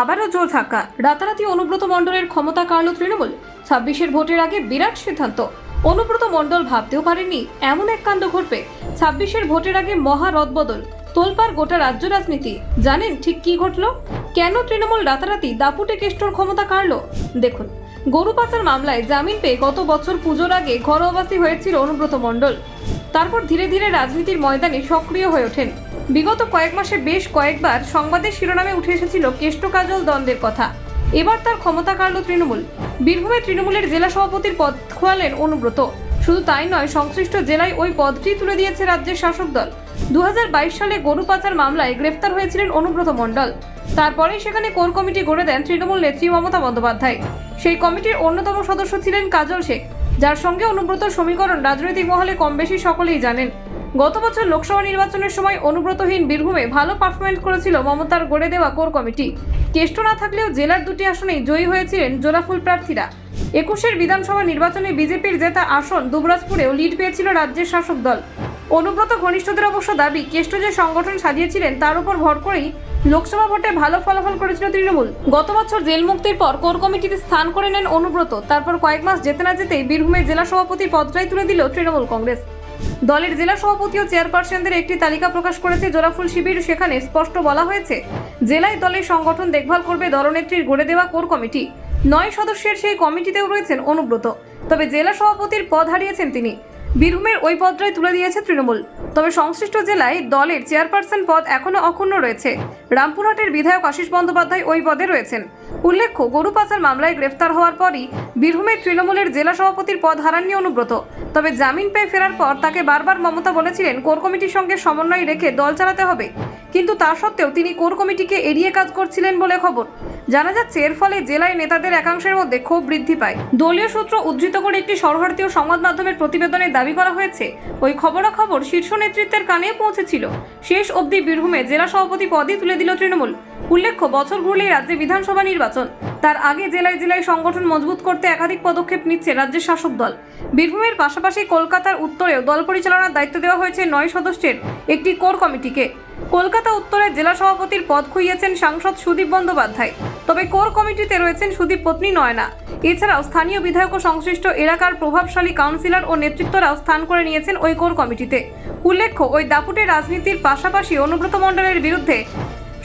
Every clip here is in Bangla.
আবারও জোর ধাক্কা। রাতারাতি অনুব্রত মণ্ডলের ক্ষমতা কাড়ল তৃণমূল। ছাব্বিশের ভোটের আগে বিরাট সিদ্ধান্ত। অনুব্রত মণ্ডল ভাবতেও পারেননি, এমন এক কাণ্ড ঘটবে। ছাব্বিশের ভোটের আগে মহা রদবদল তোলপার গোটা রাজ্য রাজনীতি। জানেন ঠিক কি ঘটলো? কেন তৃণমূল রাতারাতি দাপুটে কেষ্টর ক্ষমতা কাড়ল? দেখুন গরু পাচার মামলায় জামিন পেয়ে গত বছর পুজোর আগে ঘরোয়াবাসী হয়েছিল অনুব্রত মণ্ডল। তারপর ধীরে ধীরে রাজনীতির ময়দানে সক্রিয় হয়ে ওঠেন। বিগত কয়েক মাসে বেশ কয়েকবার সংবাদের শিরোনামে উঠে এসেছিল কেষ্ট কাজল দ্বন্দ্বের কথা। এবার তার ক্ষমতা কাড়ল তৃণমূল। বীরভূমে তৃণমূলের জেলা সভাপতির পদ খোয়ালেন অনুব্রত। শুধু তাই নয়, সংশ্লিষ্ট জেলায় ওই পদটি তুলে দিয়েছে রাজ্যের শাসক দল। দু হাজার বাইশ সালে গরু পাচার মামলায় গ্রেফতার হয়েছিলেন অনুব্রত মণ্ডল। তারপরেই সেখানে কোর কমিটি গড়ে দেন তৃণমূল নেত্রী মমতা বন্দ্যোপাধ্যায়। সেই কমিটির অন্যতম সদস্য ছিলেন কাজল শেখ। যার সঙ্গে অনুব্রত সমীকরণ রাজনৈতিক মহলে কম বেশি সকলেই জানেন। গত বছর লোকসভা নির্বাচনের সময় অনুব্রতহীন বীরভূমে ভালো পারফরমেন্স করেছিল মমতার গড়ে দেওয়া কোর কমিটি। কেষ্ট না থাকলেও জেলার দুটি আসনেই জয়ী হয়েছিলেন জোড়াফুল প্রার্থীরা। একুশের বিধানসভা নির্বাচনে বিজেপির জেতা আসন দুবরাজপুরেও লিড পেয়েছিল রাজ্যের শাসক দল। অনুব্রত ঘনিষ্ঠদের অবশ্য দাবি, কেষ্ট যে সংগঠন সাজিয়েছিলেন তার উপর ভর করেই লোকসভা ভোটে ভালো ফলাফল করেছিল তৃণমূল। গত বছর জেল মুক্তির পর কোর কমিটিতে স্থান করে নেন অনুব্রত। তারপর কয়েক মাস যেতে না যেতেই বীরভূমের জেলা সভাপতির পদটাই তুলে দিল তৃণমূল কংগ্রেস। দলের জেলা সভাপতি ও চেয়ারপারসনদের একটি তালিকা প্রকাশ করেছে জোড়াফুল শিবির। সেখানে স্পষ্ট বলা হয়েছে, জেলায় দলের সংগঠন দেখভাল করবে, দলনেত্রীর গড়ে দেওয়া কোর কমিটি। নয় সদস্যের সেই কমিটিতেও রয়েছেন অনুব্রত। তবে জেলা সভাপতির পদ হারিয়েছেন তিনি। বীরভূমের ওই পদটাই তুলে দিয়েছে তৃণমূল। তবে সংশ্লিষ্ট জেলায় দলের চেয়ারপারসন পদ এখনও অক্ষুণ্ণ রয়েছে। রামপুরহাটের বিধায়ক আশিস বন্দ্যোপাধ্যায় ওই পদে রয়েছেন। উল্লেখ্য গরু পাচার মামলায় গ্রেফতার হওয়ার পরই বীরভূমের তৃণমূলের জেলা সভাপতির পদ হারাননি অনুব্রত। তবে জামিন পেয়ে ফেরার পর তাকে বারবার মমতা বলেছিলেন, কোর কমিটির সঙ্গে সমন্বয় রেখে দল চালাতে হবে। কিন্তু তা সত্ত্বেও তিনি কোর কমিটিকে এড়িয়ে কাজ করছিলেন বলে খবর। জানা যাচ্ছে, এর ফলে জেলায় নেতাদের একাংশের মধ্যে ক্ষোভ বৃদ্ধি পায়। দলীয় সূত্র উদ্ধৃত করে একটি সর্বভারতীয় সংবাদ মাধ্যমের প্রতিবেদনে দাবি করা হয়েছে। ওই খবরাখবর শীর্ষ নেতৃত্বের কানে পৌঁছেছিল। শেষ অবধি বীরভূমে জেলা সভাপতি পদই তুলে দিল তৃণমূল। উল্লেখ্য, বছর ঘুরলেই রাজ্যে বিধানসভা নির্বাচন। তার আগে জেলায় জেলায় সংগঠন মজবুত করতে একাধিক পদক্ষেপ নিচ্ছে রাজ্যের শাসক দল। বীরভূমের পাশাপাশি কলকাতার উত্তরেও দল পরিচালনার দায়িত্ব দেওয়া হয়েছে নয় সদস্যের একটি কোর কমিটিকে। কলকাতা উত্তরের জেলা সভাপতির পদ খুইয়েছেন সাংসদ সুদীপ বন্দ্যোপাধ্যায়। তবে কোর কমিটিতে রয়েছেন সুদীপ পত্নী নয়না। এছাড়াও স্থানীয় বিধায়ক ও সংশ্লিষ্ট এলাকার প্রভাবশালী কাউন্সিলর ও নেতৃত্বরাও স্থান করে নিয়েছেন ওই কোর কমিটিতে। উল্লেখ্য, ওই দাপুটে রাজনীতির পাশাপাশি অনুব্রত মণ্ডলের বিরুদ্ধে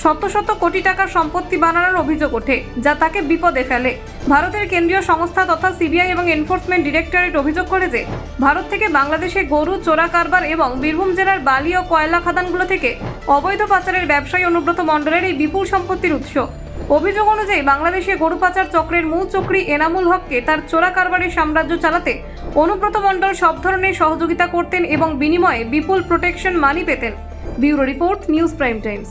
শত শত কোটি টাকার সম্পত্তি বানানোর অভিযোগ ওঠে, যা তাকে বিপদে ফেলে। ভারতের কেন্দ্রীয় সংস্থা তথা সিবিআই এবং এনফোর্সমেন্ট ডিরেক্টরেট অভিযোগ করে যে, ভারত থেকে বাংলাদেশে গরু, চোরা, কারবার এবং বীরভূম জেলার বালি ও কয়লা খাদানগুলো থেকে অবৈধ পাচারের ব্যবসায়ী অনুব্রত মণ্ডলের এই বিপুল সম্পত্তির উৎস। অভিযোগ অনুযায়ী বাংলাদেশে গরু পাচার চক্রের মূল চক্রী এনামুল হককে তার চোরা কারবারের সাম্রাজ্য চালাতে অনুব্রত মণ্ডল সব ধরনের সহযোগিতা করতেন এবং বিনিময়ে বিপুল প্রোটেকশন মানি পেতেন। Bureau report news prime times